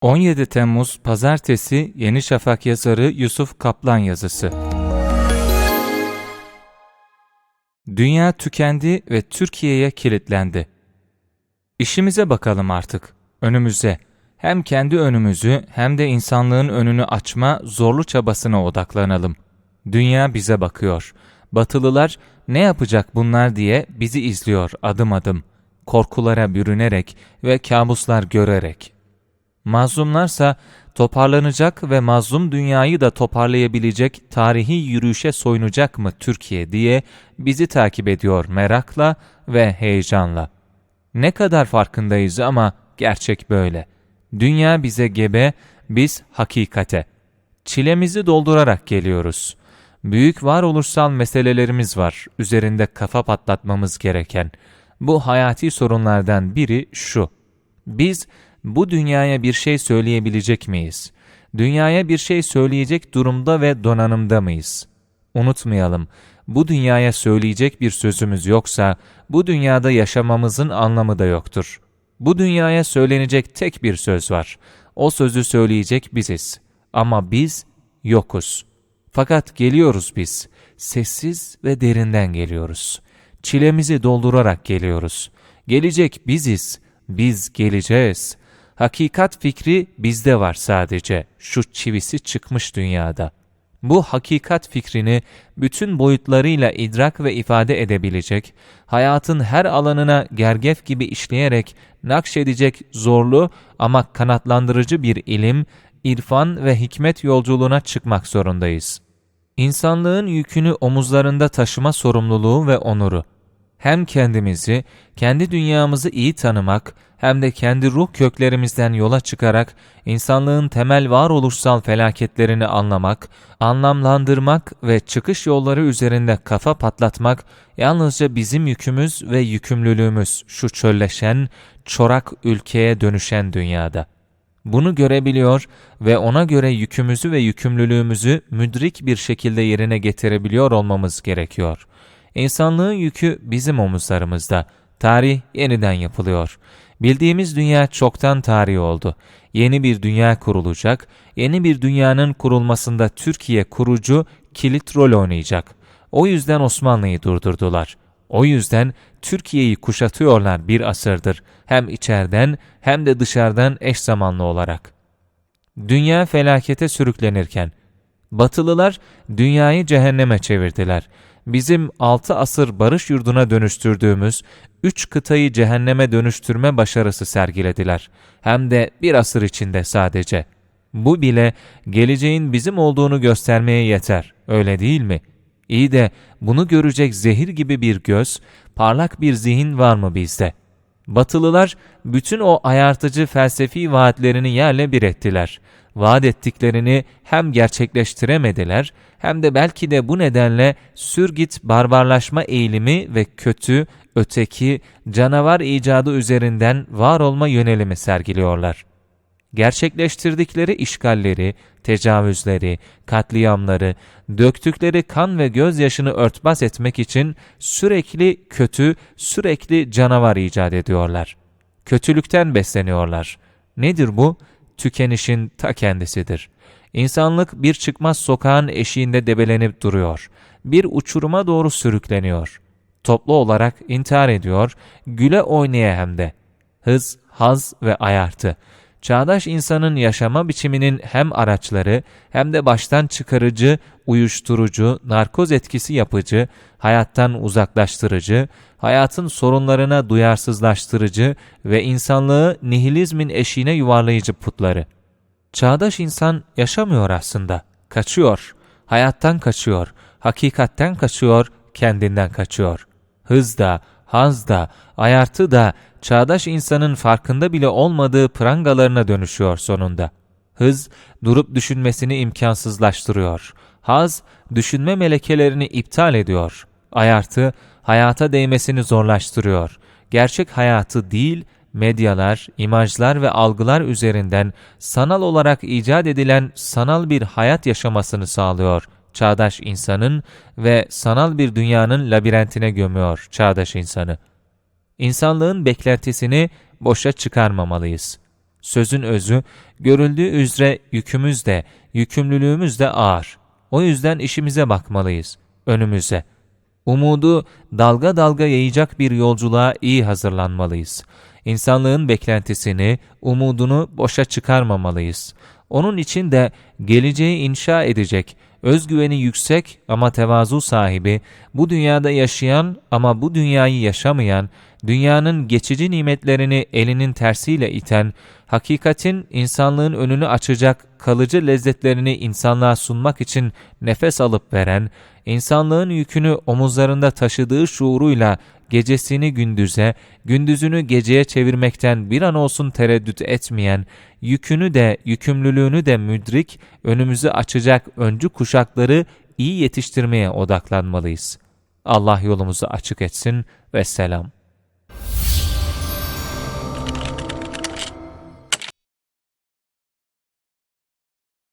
17 Temmuz Pazartesi Yeni Şafak yazarı Yusuf Kaplan yazısı. Dünya tükendi ve Türkiye'ye kilitlendi. İşimize bakalım artık. Önümüze. Hem kendi önümüzü hem de insanlığın önünü açma zorlu çabasına odaklanalım. Dünya bize bakıyor. Batılılar ne yapacak bunlar diye bizi izliyor adım adım. Korkulara bürünerek ve kabuslar görerek. Mazlumlarsa toparlanacak ve mazlum dünyayı da toparlayabilecek tarihi yürüyüşe soyunacak mı Türkiye diye bizi takip ediyor merakla ve heyecanla. Ne kadar farkındayız ama gerçek böyle. Dünya bize gebe, biz hakikate. Çilemizi doldurarak geliyoruz. Büyük varoluşsal meselelerimiz var üzerinde kafa patlatmamız gereken. Bu hayati sorunlardan biri şu. Biz bu dünyaya bir şey söyleyebilecek miyiz? Dünyaya bir şey söyleyecek durumda ve donanımda mıyız? Unutmayalım, bu dünyaya söyleyecek bir sözümüz yoksa, bu dünyada yaşamamızın anlamı da yoktur. Bu dünyaya söylenecek tek bir söz var. O sözü söyleyecek biziz. Ama biz yokuz. Fakat geliyoruz biz. Sessiz ve derinden geliyoruz. Çilemizi doldurarak geliyoruz. Gelecek biziz. Biz geleceğiz. Hakikat fikri bizde var sadece. Şu çivisi çıkmış dünyada. Bu hakikat fikrini bütün boyutlarıyla idrak ve ifade edebilecek, hayatın her alanına gergef gibi işleyerek nakşedecek zorlu ama kanatlandırıcı bir ilim, irfan ve hikmet yolculuğuna çıkmak zorundayız. İnsanlığın yükünü omuzlarında taşıma sorumluluğu ve onuru hem kendimizi, kendi dünyamızı iyi tanımak hem de kendi ruh köklerimizden yola çıkarak insanlığın temel varoluşsal felaketlerini anlamak, anlamlandırmak ve çıkış yolları üzerinde kafa patlatmak yalnızca bizim yükümüz ve yükümlülüğümüz şu çölleşen, çorak ülkeye dönüşen dünyada. Bunu görebiliyor ve ona göre yükümüzü ve yükümlülüğümüzü müdrik bir şekilde yerine getirebiliyor olmamız gerekiyor.'' İnsanlığın yükü bizim omuzlarımızda. Tarih yeniden yapılıyor. Bildiğimiz dünya çoktan tarih oldu. Yeni bir dünya kurulacak. Yeni bir dünyanın kurulmasında Türkiye kurucu kilit rol oynayacak. O yüzden Osmanlı'yı durdurdular. O yüzden Türkiye'yi kuşatıyorlar bir asırdır. Hem içeriden hem de dışarıdan eş zamanlı olarak. Dünya felakete sürüklenirken, Batılılar dünyayı cehenneme çevirdiler bizim altı asır barış yurduna dönüştürdüğümüz üç kıtayı cehenneme dönüştürme başarısı sergilediler. Hem de bir asır içinde sadece. Bu bile geleceğin bizim olduğunu göstermeye yeter, öyle değil mi? İyi de bunu görecek zehir gibi bir göz, parlak bir zihin var mı bizde? Batılılar bütün o ayartıcı felsefi vaatlerini yerle bir ettiler vaat ettiklerini hem gerçekleştiremediler hem de belki de bu nedenle sürgit barbarlaşma eğilimi ve kötü, öteki, canavar icadı üzerinden var olma yönelimi sergiliyorlar. Gerçekleştirdikleri işgalleri, tecavüzleri, katliamları, döktükleri kan ve gözyaşını örtbas etmek için sürekli kötü, sürekli canavar icat ediyorlar. Kötülükten besleniyorlar. Nedir bu? Tükenişin ta kendisidir. İnsanlık bir çıkmaz sokağın eşiğinde debelenip duruyor. Bir uçuruma doğru sürükleniyor. Toplu olarak intihar ediyor, güle oynaya hem de. Hız, haz ve ayartı. Çağdaş insanın yaşama biçiminin hem araçları hem de baştan çıkarıcı, uyuşturucu, narkoz etkisi yapıcı, hayattan uzaklaştırıcı, hayatın sorunlarına duyarsızlaştırıcı ve insanlığı nihilizmin eşiğine yuvarlayıcı putları. Çağdaş insan yaşamıyor aslında, kaçıyor, hayattan kaçıyor, hakikatten kaçıyor, kendinden kaçıyor. Hız da, haz da, ayartı da çağdaş insanın farkında bile olmadığı prangalarına dönüşüyor sonunda. Hız, durup düşünmesini imkansızlaştırıyor. Haz, düşünme melekelerini iptal ediyor. Ayartı, hayata değmesini zorlaştırıyor. Gerçek hayatı değil, medyalar, imajlar ve algılar üzerinden sanal olarak icat edilen sanal bir hayat yaşamasını sağlıyor çağdaş insanın ve sanal bir dünyanın labirentine gömüyor çağdaş insanı. İnsanlığın beklentisini boşa çıkarmamalıyız. Sözün özü, görüldüğü üzere yükümüz de, yükümlülüğümüz de ağır. O yüzden işimize bakmalıyız, önümüze. Umudu dalga dalga yayacak bir yolculuğa iyi hazırlanmalıyız. İnsanlığın beklentisini, umudunu boşa çıkarmamalıyız. Onun için de geleceği inşa edecek, özgüveni yüksek ama tevazu sahibi, bu dünyada yaşayan ama bu dünyayı yaşamayan, dünyanın geçici nimetlerini elinin tersiyle iten, hakikatin insanlığın önünü açacak kalıcı lezzetlerini insanlığa sunmak için nefes alıp veren, insanlığın yükünü omuzlarında taşıdığı şuuruyla gecesini gündüze, gündüzünü geceye çevirmekten bir an olsun tereddüt etmeyen, yükünü de yükümlülüğünü de müdrik, önümüzü açacak öncü kuşakları iyi yetiştirmeye odaklanmalıyız. Allah yolumuzu açık etsin ve selam.